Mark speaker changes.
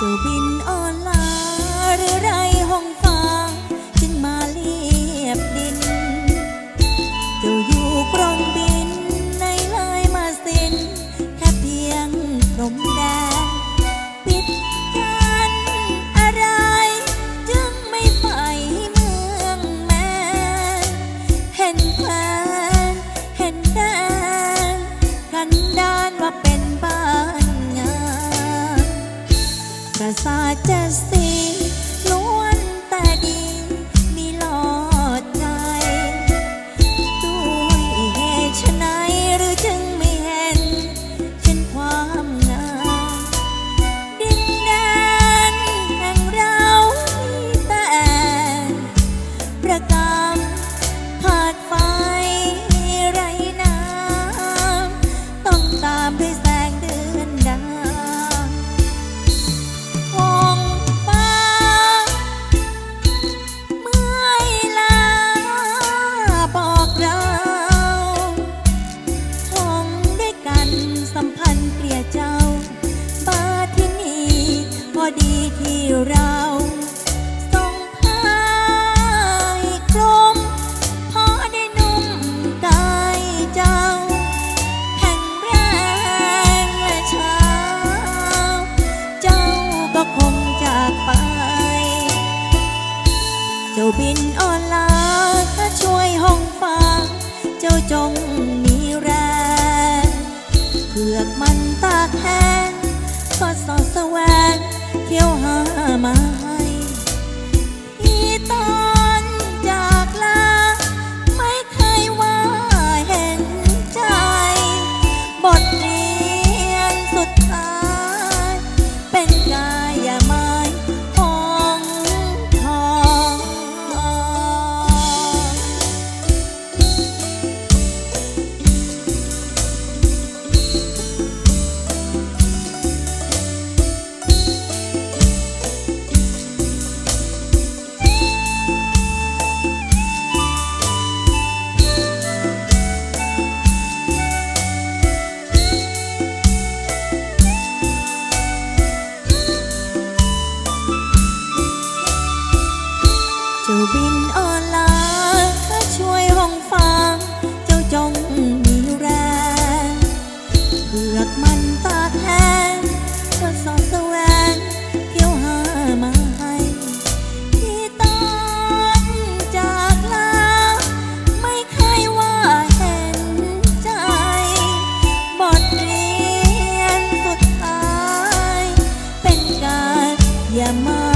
Speaker 1: จะบินออนลาหรือไรห้อง because I just think. เราส่งให้กลมพอได้นุ่มกาเจ้า แข็งแรงและเช้า เจ้าก็คงจาไป เจ้าบินอลาถ้าช่วยห้องฟ้า เจ้าจงมีแรงเผือมันตาแห้งก็สอดสวงเที่ยวห llamar.